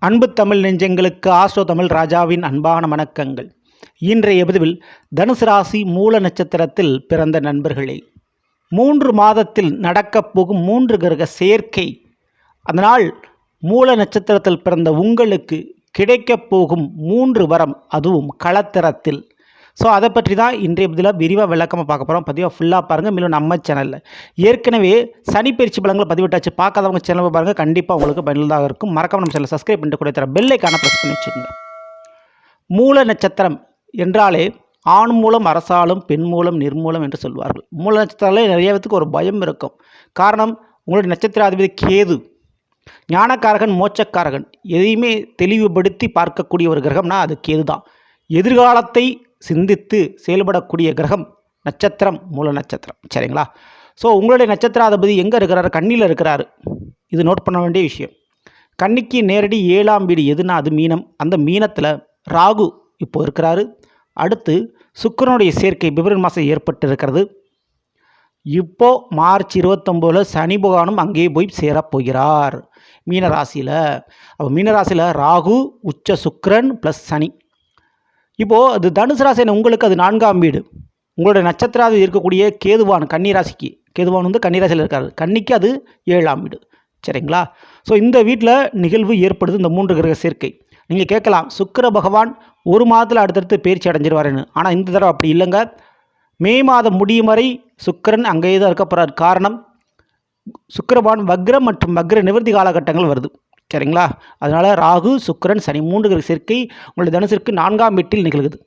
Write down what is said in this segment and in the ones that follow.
அன்பு தமிழ் நெஞ்சங்களுக்கு ஆஸ்ட்ரோ தமிழ் ராஜாவின் அன்பான வணக்கங்கள். இன்றைய பதிவில் தனுசு ராசி மூல நட்சத்திரத்தில் பிறந்த நண்பர்களே மூன்று மாதத்தில் நடக்கப் போகும் மூன்று கிரக சேர்க்கை. அதனால் மூல நட்சத்திரத்தில் பிறந்த உங்களுக்கு கிடைக்கப் போகும் மூன்று வரம் அதுவும் களத்திரத்தில். ஸோ அதை பற்றி தான் இன்றைய பதிலாக விரிவாக விளக்கமாக பார்க்க போகிறோம் பதிவாக ஃபுல்லாக பாருங்கள் மேலும் நம்ம சேனலில் ஏற்கனவே சனி பயிற்சி பலங்களை பதிவிட்டாச்சு. பார்க்காதவங்க சேனலில் பாருங்கள் கண்டிப்பாக உங்களுக்கு பயனுள்ளதாக இருக்கும். மறக்காம நம்ம சேனலை சப்ஸ்கிரைப் பண்ணிட்டு கூட தர பெல்லைக்கான ப்ரெஸ் பண்ணி வச்சுக்கோங்க. மூல நட்சத்திரம் என்றாலே ஆண் மூலம் அரசாலும் பெண் மூலம் நிர்மூலம் என்று சொல்வார்கள். மூல நட்சத்திரங்களே நிறைய பேத்துக்கு ஒரு பயம் இருக்கும். காரணம் உங்களுடைய நட்சத்திராதிபதி கேது. ஞானக்காரகன் மோட்சக்காரகன். எதையுமே தெளிவுபடுத்தி பார்க்கக்கூடிய ஒரு கிரகம்னா அது கேது தான் எதிர்காலத்தை சிந்தித்து செயல்படக்கூடிய கிரகம் நட்சத்திரம் மூல நட்சத்திரம். சரிங்களா? ஸோ உங்களுடைய நட்சத்திராதிபதி எங்கே இருக்கிறாரு? கண்ணியில் இருக்கிறாரு. இது நோட் பண்ண வேண்டிய விஷயம். கன்னிக்கு நேரடி ஏழாம் வீடு எதுனா அது மீனம். அந்த மீனத்தில் ராகு இப்போ இருக்கிறாரு. அடுத்து சுக்கரனுடைய சேர்க்கை பிப்ரவரி மாதம் ஏற்பட்டு இருக்கிறது இப்போது மார்ச் இருபத்தொம்போதில் சனி பகவானும் அங்கேயே போய் சேரப் போகிறார் மீனராசியில். அப்போ மீனராசியில் ராகு உச்ச சுக்கரன் ப்ளஸ் சனி. இப்போது அது தனுசு ராசின உங்களுக்கு அது நான்காம் வீடு. உங்களுடைய நட்சத்திராதி இருக்கக்கூடிய கேதுவான் கன்னிராசிக்கு கேதுவான் வந்து கன்னிராசியில் இருக்காரு. கன்னிக்கு அது ஏழாம் வீடு. சரிங்களா? ஸோ இந்த வீட்டில் நிகழ்வு ஏற்படுது இந்த மூன்று கிரக சேர்க்கை. நீங்கள் கேட்கலாம் சுக்கிர பகவான் ஒரு மாதத்தில் அடுத்தடுத்து பயிற்சி அடைஞ்சிருவாருன்னு. ஆனால் இந்த தடவை அப்படி இல்லைங்க. மே மாதம் முடியும் வரை சுக்கிரன் அங்கேயே தான் இருக்க போகிறார் காரணம் சுக்கிரபான் வக்ரம் மற்றும் வக்ர நிவர்த்தி காலகட்டங்கள் வருது. சரிங்களா? அதனால் ராகு சுக்கிரன் சனி மூன்று சேர்க்கை உங்களுடைய தனுசிற்கு நான்காம் வீட்டில் நிகழ்கிறது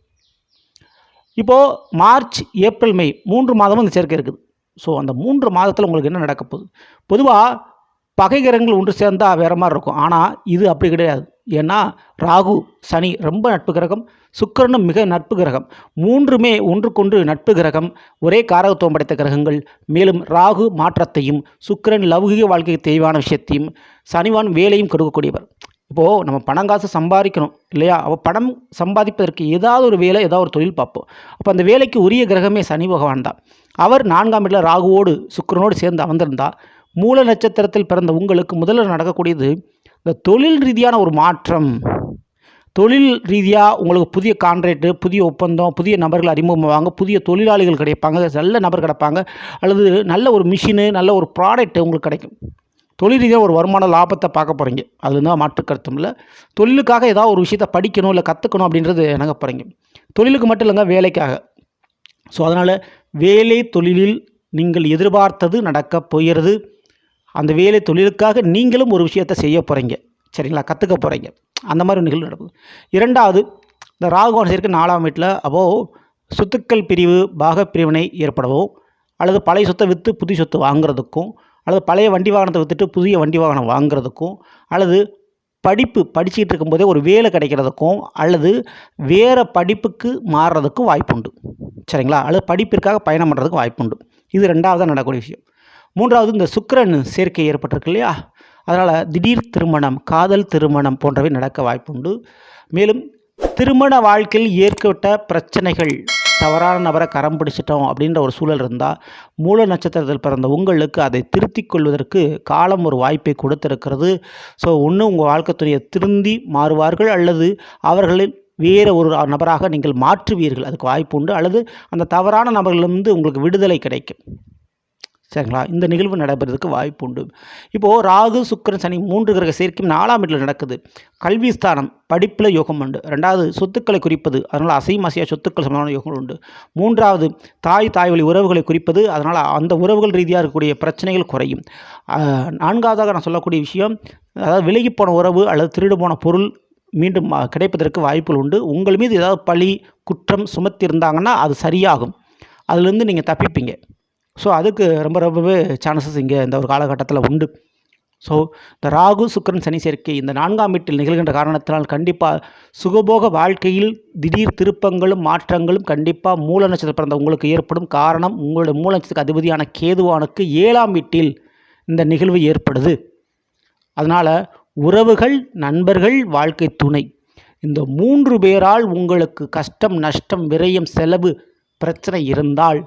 இப்போது மார்ச் ஏப்ரல் மே மூன்று மாதமும் இந்த சேர்க்கை இருக்குது. ஸோ அந்த மூன்று மாதத்தில் உங்களுக்கு என்ன நடக்க போகுது? பொதுவாக பகை கிரகங்கள் ஒன்று சேர்ந்தால் வேறு மாதிரி இருக்கும். ஆனால் இது அப்படி கிடையாது. ஏன்னா ராகு சனி ரொம்ப நட்பு கிரகம் சுக்கிரனும் மிக நட்பு கிரகம். மூன்றுமே ஒன்றுக்கொன்று நட்பு கிரகம். ஒரே காரகத்துவம் படைத்த கிரகங்கள். மேலும் ராகு மாற்றத்தையும் சுக்கிரன் லௌகிக வாழ்க்கைக்கு தேவையான விஷயத்தையும் சனிவான் வேலையும் கொடுக்கக்கூடியவர். இப்போது நம்ம பணம் காசு சம்பாதிக்கணும் இல்லையா? அப்போ பணம் சம்பாதிப்பதற்கு ஏதாவது ஒரு வேலை ஏதாவது ஒரு தொழில் பார்ப்போம். அப்போ அந்த வேலைக்கு உரிய கிரகமே சனி பகவான் தான். அவர் நான்காம் இடத்துல ராகுவோடு சுக்கிரனோடு சேர்ந்து அமர்ந்திருந்தா மூல நட்சத்திரத்தில் பிறந்த உங்களுக்கு முதல்ல நடக்கக்கூடியது இந்த தொழில் ரீதியான ஒரு மாற்றம் தொழில் ரீதியாக உங்களுக்கு புதிய கான்ட்ராக்டு புதிய ஒப்பந்தம் புதிய நபர்கள் அறிமுகமாவாங்க புதிய தொழிலாளிகள் கிடைப்பாங்க நல்ல நபர் கிடைப்பாங்க அல்லது நல்ல ஒரு மிஷினு நல்ல ஒரு ப்ராடக்ட் உங்களுக்கு கிடைக்கும். தொழில் ரீதியாக ஒரு வருமான லாபத்தை பார்க்க போகிறீங்க அதில் தான் மாற்று கருத்தும் இல்லை. தொழிலுக்காக ஏதாவது ஒரு விஷயத்தை படிக்கணும் இல்லை கற்றுக்கணும் அப்படின்றது எனக்கு போகிறீங்க தொழிலுக்கு மட்டும் இல்லைங்க வேலைக்காக. ஸோ அதனால் வேலை தொழிலில் நீங்கள் எதிர்பார்த்தது நடக்கப் போகிறது. அந்த வேலை தொழிலுக்காக நீங்களும் ஒரு விஷயத்தை செய்ய போகிறீங்க சரிங்களா? கற்றுக்க போகிறீங்க அந்த மாதிரி நிகழ்வு நடக்குது. இரண்டாவது இந்த ராகுவான சேர்க்கை நாலாம் வீட்டில் அப்போது சொத்துக்கள் பிரிவு பாகப்பிரிவினை ஏற்படவோ அல்லது பழைய சொத்தை விற்று புதிய சொத்து வாங்குறதுக்கும் அல்லது பழைய வண்டி வாகனத்தை விற்றுட்டு புதிய வண்டி வாகனம் வாங்குறதுக்கும் அல்லது படிப்பு படிச்சுக்கிட்டு இருக்கும்போதே ஒரு வேலை கிடைக்கிறதுக்கும் அல்லது வேறு படிப்புக்கு மாறுறதுக்கும் வாய்ப்புண்டு. சரிங்களா? அல்லது படிப்பிற்காக பயணம் பண்ணுறதுக்கும் வாய்ப்புண்டு. இது ரெண்டாவதாக நடக்கக்கூடிய விஷயம். மூன்றாவது இந்த சுக்கரன் சேர்க்கை ஏற்பட்டிருக்கு இல்லையா? அதனால் திடீர் திருமணம் காதல் திருமணம் போன்றவை நடக்க வாய்ப்புண்டு. மேலும் திருமண வாழ்க்கையில் ஏற்பட்ட பிரச்சனைகள் தவறான நபரை கரம் பிடிச்சிட்டோம் அப்படின்ற ஒரு சூழல் இருந்தால் மூல நட்சத்திரத்தில் பிறந்த உங்களுக்கு அதை திருத்திக் கொள்வதற்கு காலம் ஒரு வாய்ப்பை கொடுத்திருக்கிறது. ஸோ ஒன்று உங்கள் வாழ்க்கை துறையை திருந்தி மாறுவார்கள் அல்லது அவர்களில் வேறு ஒரு நபராக நீங்கள் மாற்றுவீர்கள். அதுக்கு வாய்ப்பு உண்டு அல்லது அந்த தவறான நபர்களிலிருந்து உங்களுக்கு விடுதலை கிடைக்கும். சரிங்களா? இந்த நிகழ்வு நடைபெறதுக்கு வாய்ப்பு உண்டு. இப்போது ராகு சுக்கிரன் சனி மூன்று கிரக சேர்க்கையும் நாலாம் இடத்தில் நடக்குது. கல்வி ஸ்தானம் படிப்பில் யோகம் உண்டு. ரெண்டாவது சொத்துக்களை குறிப்பது அதனால் அசையும் அசையா சொத்துக்கள் சம்பந்தமான யோகங்கள் உண்டு. மூன்றாவது தாய் தாய் வழி உறவுகளை குறிப்பது அதனால் அந்த உறவுகள் ரீதியாக இருக்கக்கூடிய பிரச்சனைகள் குறையும். நான்காவதாக நான் சொல்லக்கூடிய விஷயம் அதாவது விலகி போன உறவு அல்லது திருடு போன பொருள் மீண்டும் கிடைப்பதற்கு வாய்ப்புகள் உண்டு. உங்கள் மீது ஏதாவது பழி குற்றம் சுமத்தி இருந்தாங்கன்னா அது சரியாகும். அதுலேருந்து நீங்கள் தப்பிப்பீங்க. ஸோ அதுக்கு ரொம்ப ரொம்பவே சான்சஸ் இங்கே இந்த ஒரு காலகட்டத்தில் உண்டு. ஸோ இந்த ராகு சுக்கிரன் சனி சேர்க்கை இந்த நான்காம் வீட்டில் நிகழ்கின்ற காரணத்தினால் கண்டிப்பாக சுகபோக வாழ்க்கையில் திடீர் திருப்பங்களும் மாற்றங்களும் கண்டிப்பாக மூல நட்சத்திரம் பிறந்த உங்களுக்கு ஏற்படும் காரணம் உங்களுடைய மூல நட்சத்திரத்துக்கு அதிபதியான கேதுவானுக்கு ஏழாம் வீட்டில் இந்த நிகழ்வு ஏற்படுது. அதனால் உறவுகள் நண்பர்கள் வாழ்க்கை துணை. இந்த மூன்று பேரால் உங்களுக்கு கஷ்டம் நஷ்டம் விரயம் செலவு பிரச்சனை இருந்தால்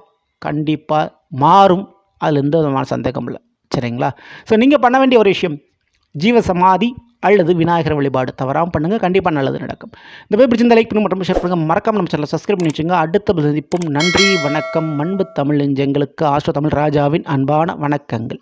கண்டிப்பாக மாறும். அதில் எந்த விதமான சந்தேகம் இல்லை. சரிங்களா? ஸோ நீங்கள் பண்ண வேண்டிய ஒரு விஷயம் ஜீவ சமாதி அல்லது விநாயகர் வழிபாடு தவறாமல் பண்ணுங்கள் கண்டிப்பாக நல்லது நடக்கும். இந்த போய் பிடிச்சிருந்த லைக் பண்ணி மற்றும் ஷேர் பண்ணுங்கள் மறக்காமல் நம்ம சேனலை சப்ஸ்கிரைப் பண்ணி வச்சுங்க. அடுத்த சந்திப்பும். நன்றி வணக்கம். மண்பு தமிழ் நெஞ்சங்களுக்கு ஆஸ்ட்ரோ தமிழ் ராஜாவின் அன்பான வணக்கங்கள்.